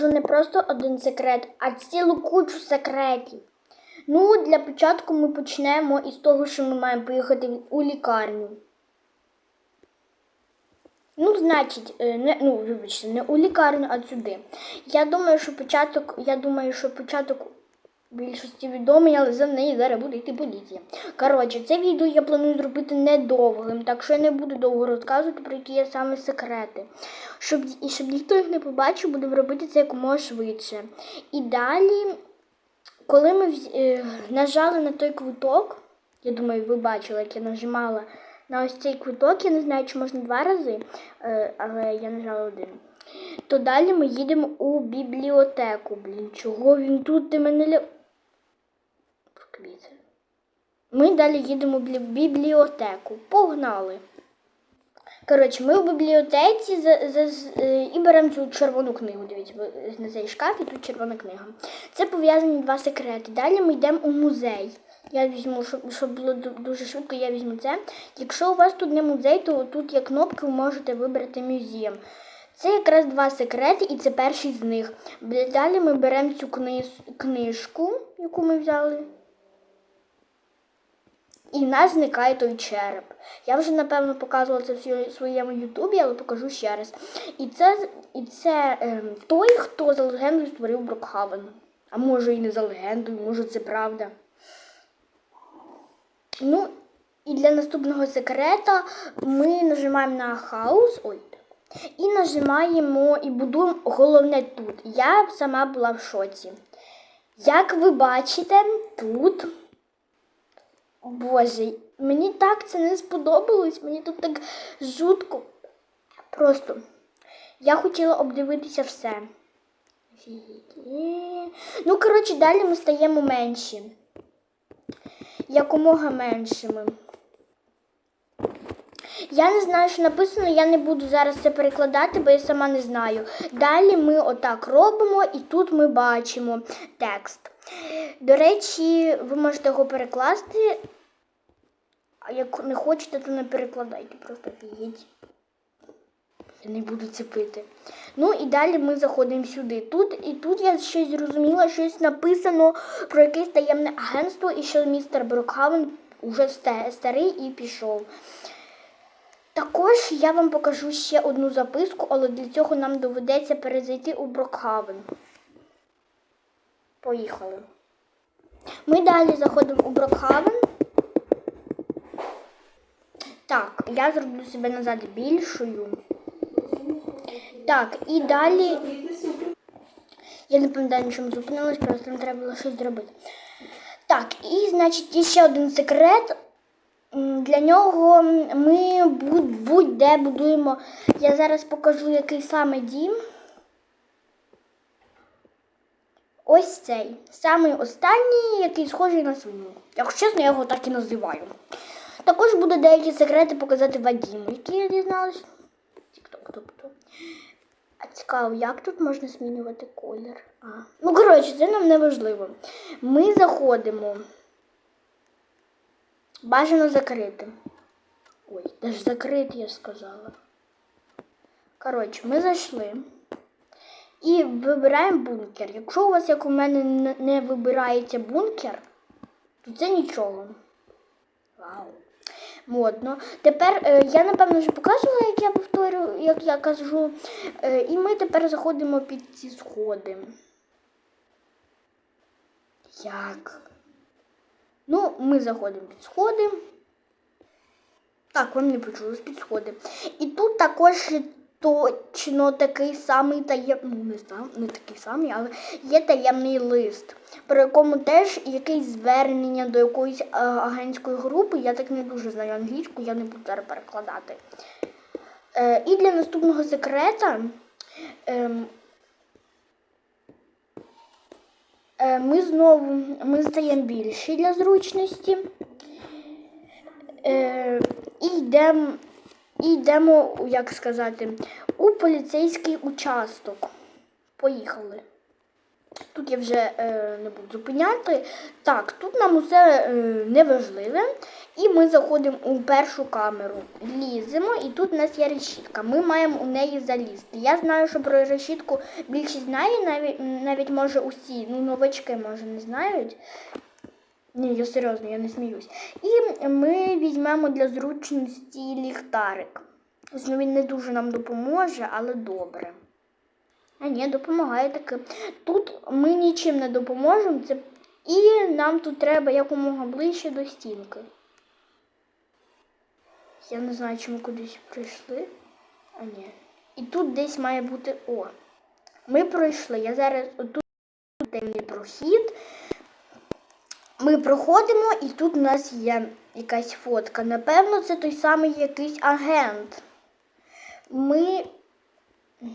Не просто один секрет, а цілу кучу секретів. Ну, для початку ми почнемо із того, що ми маємо поїхати у лікарню. Ну, значить, е, не, ну, вибачте, не у лікарню, а сюди. Я думаю, що початок, я думаю, що початок більшості відомий, але за неї зараз буде йти поліція. Коротше, це відео я планую зробити недовгим, так що я не буду довго розказувати про які є саме секрети. Щоб, і щоб ніхто їх не побачив, будемо робити це якомога швидше. І далі, коли ми е, нажали на той квиток, я думаю, ви бачили, як я нажимала на ось цей квиток, я не знаю, чи можна два рази, е, але я нажала один. То далі ми їдемо у бібліотеку. Блін, чого він тут ти мене лі... Квіти. Ми далі їдемо в бібліотеку. Погнали. Коротше, ми в бібліотеці за, за, з- е, і беремо цю червону книгу. Дивіться, на цей шкаф і тут червона книга. Це пов'язані два секрети. Далі ми йдемо у музей. Я візьму, щоб, щоб було дуже швидко, я візьму це. Якщо у вас тут не музей, то тут є кнопки, ви можете вибрати музеєм. Це якраз два секрети, і це перший з них. Далі ми беремо цю книж, книжку, яку ми взяли. І в нас зникає той череп. Я вже напевно показувала це в своєму ютубі, але покажу ще раз. І це, і це ем, той, хто за легендою створив Брокхавен. А може і не за легендою, може це правда. Ну, і для наступного секрета ми нажимаємо на хаус. Ой. І нажимаємо і будуємо головне тут. Я сама була в шоці. Як ви бачите, тут. Боже, мені так це не сподобалось, мені тут так жутко. Просто я хотіла обдивитися все. Ну, коротше, далі ми стаємо менші. Якомога меншими. Я не знаю, що написано, я не буду зараз це перекладати, бо я сама не знаю. Далі ми отак робимо, і тут ми бачимо текст. До речі, ви можете його перекласти. А як не хочете, то не перекладайте, просто офігеть. Я не буду це. Ну і далі ми заходимо сюди. Тут і тут я щось зрозуміла, щось написано про якесь таємне агентство, і що містер Брокхавен уже старий і пішов. Також я вам покажу ще одну записку, але для цього нам доведеться перезайти у Брокхавен. Поїхали. Ми далі заходимо у Брокхавен. Так, я зроблю себе назад більшою. Так, і далі. Я не пам'ятаю, на чому зупинилась, просто нам треба було щось зробити. Так, і значить, є ще один секрет. Для нього ми будь- будь-де будуємо. Я зараз покажу, який саме дім. Ось цей. Самий останній, який схожий на свиню. Якщо чесно, я його так і називаю. Також буде деякі секрети показати Вадіму, які я дізналась. Тік-ток, тобто. А цікаво, як тут можна змінювати колір? А. Ну, коротше, це нам не важливо. Ми заходимо. Бажано закрити. Ой, даже закрити, я сказала. Коротше, ми зайшли. І вибираємо бункер. Якщо у вас, як у мене, не- вибирається бункер, то це нічого. Вау. Модно. Тепер е, я напевно вже показувала, як я повторю, як я кажу. Е, і ми тепер заходимо під ці сходи. Як? Ну, ми заходимо під сходи. Так, вам не почулось під сходи. І тут також точно такий самий таємний, ну не сам, не такий самий, але є таємний лист, про якому теж якесь звернення до якоїсь агентської групи. Я так не дуже знаю англійську, я не буду зараз перекладати. Е, і для наступного секрета ем, е, ми знову ми стаємо більші для зручності. Е, і йдемо, і йдемо, як сказати, у поліцейський участок. Поїхали. Тут я вже е, не буду зупиняти. Так, тут нам усе е, неважливе. І ми заходимо у першу камеру, ліземо, і тут у нас є решітка. Ми маємо у неї залізти. Я знаю, що про решітку більшість знає, навіть, навіть може усі, ну новачки може не знають. Ні, я серйозно, я не сміюсь. І ми візьмемо для зручності ліхтарик. Ось, Ну, він не дуже нам допоможе, але добре. А ні, допомагає таки. Тут ми нічим не допоможемо. Це... І нам тут треба якомога ближче до стінки. Я не знаю, чи ми кудись прийшли. А ні. І тут десь має бути О. Ми пройшли. Я зараз отут темний прохід. Ми проходимо, і тут у нас є якась фотка. Напевно, це той самий якийсь агент. Ми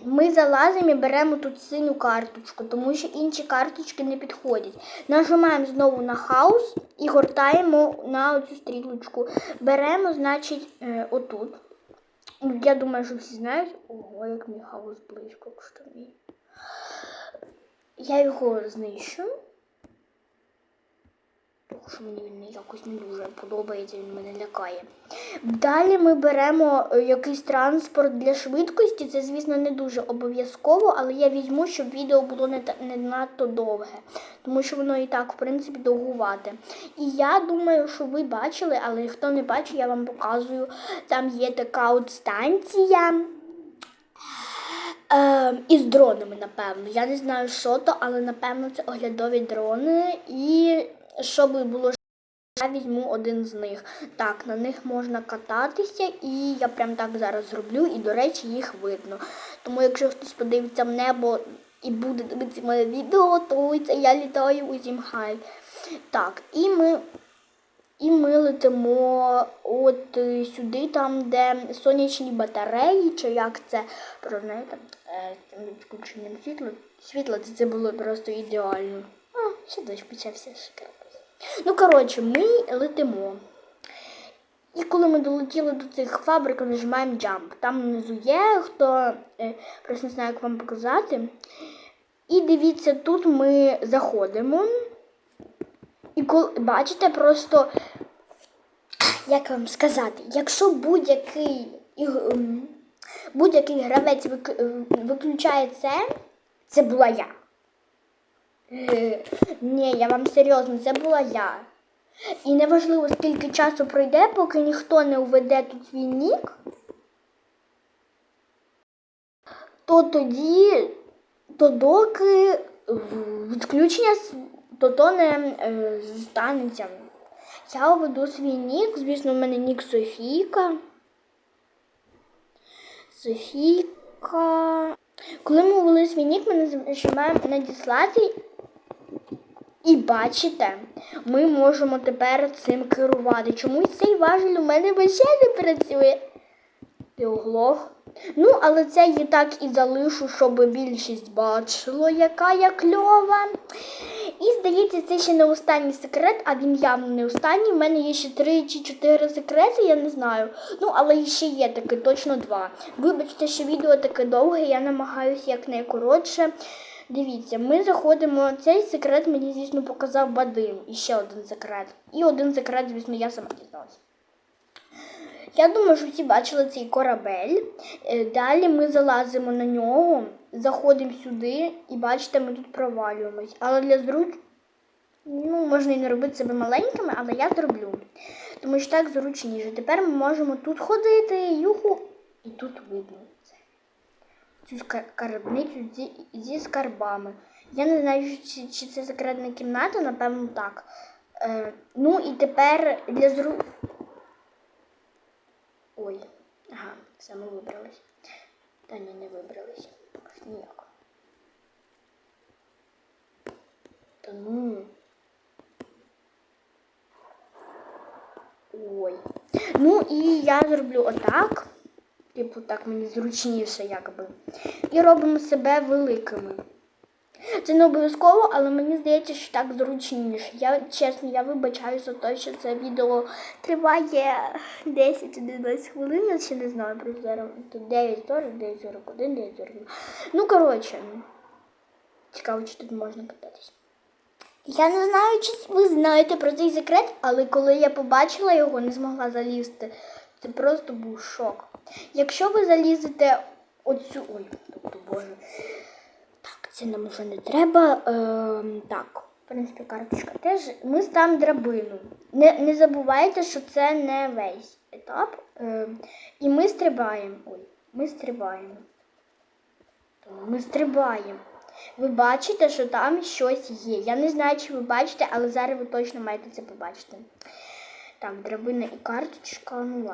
ми залазимо і беремо тут синю карточку, тому що інші карточки не підходять. Нажимаємо знову на хаус і гортаємо на цю стрілочку. Беремо, значить, е, отут. Ну, Я думаю, що всі знають. Ого, як мій хаус близько що мій. Я його знищу. Що мені він якось не дуже подобається, він мене лякає. Далі ми беремо е, якийсь транспорт для швидкості. Це, звісно, не дуже обов'язково, але я візьму, щоб відео було не, не надто довге, тому що воно і так, в принципі, довгувате. І я думаю, що ви бачили, але хто не бачив, я вам показую. Там є така от станція. Е, із дронами, напевно. Я не знаю, що то, але напевно це оглядові дрони. І щоб було я візьму один з них. Так, на них можна кататися, і я прям так зараз зроблю, і, до речі, їх видно. Тому якщо хтось подивиться в небо і буде дивитися моє відео, то це я літаю у Зімхай. Так, і ми. І ми летимо от е, сюди, там, де сонячні батареї, чи як це про неї там е, відключенням світла. Це, це було просто ідеально. А, ще дощ почався шикарно. Ну, коротше, ми летимо. І коли ми долетіли до цих фабрик, нажимаємо jump. Там внизу є, хто е, просто не знаю, як вам показати. І дивіться, тут ми заходимо. І коли бачите, просто як вам сказати, якщо будь-який ем, будь-який гравець е, виключає це, це була я. Е, Ні, я вам серйозно, це була я. І неважливо, скільки часу пройде, поки ніхто не уведе тут свій нік, то тоді, то доки відключення то то не е, станеться. Я введу свій нік, звісно, в мене нік Софійка. Софійка. Коли ми ввели свій нік, ми нажимаємо надіслати. І бачите, ми можемо тепер цим керувати. Чомусь цей важіль у мене взагалі не працює. Ти оглох. Ну, але це я так і залишу, щоб більшість бачило, яка я кльова. І здається, це ще не останній секрет, а він явно не останній. У мене є ще три чи чотири секрети, я не знаю. Ну, але ще є таки, точно два. Вибачте, що відео таке довге, я намагаюся якнайкоротше. Дивіться, ми заходимо. Цей секрет мені, звісно, показав Бадим. І ще один секрет. І один секрет, звісно, я сама дізналася. Я думаю, що всі бачили цей корабель. Е, Далі ми залазимо на нього, заходимо сюди і бачите, ми тут провалюємось. Але для зруч... Ну, можна і не робити себе маленькими, але я зроблю. Тому що так зручніше. Тепер ми можемо тут ходити, юху, і тут видно. Цю ска- скарбницю зі, скарбами. Я не знаю, чи, це секретна кімната, напевно, так. Е, ну і тепер для зру... Ой, ага, ми вибрались. Та ні, не вибрались. Ніяк. Та ну. Ой. Ну і я зроблю отак. Типу, так мені зручніше, якби. І робимо себе великими. Це не обов'язково, але мені здається, що так зручніше. Я чесно, я вибачаю за те, що це відео триває 10-11 хвилин, я ще не знаю про зараз. Тут 9.40, 9.41, 9.42. Ну, коротше. Цікаво, чи тут можна кататись. Я не знаю, чи ви знаєте про цей секрет, але коли я побачила його, не змогла залізти. Це просто був шок. Якщо ви залізете оцю. Ой, тобто боже. Так, це нам вже не треба. Ем, так, в принципі, карточка теж. Ми ставимо драбину. Не, не забувайте, що це не весь етап. Ем, і ми стрибаємо. Ой, ми стрибаємо. Ми стрибаємо. Ви бачите, що там щось є. Я не знаю, чи ви бачите, але зараз ви точно маєте це побачити. Так, драбина і карточка. Ну ладно.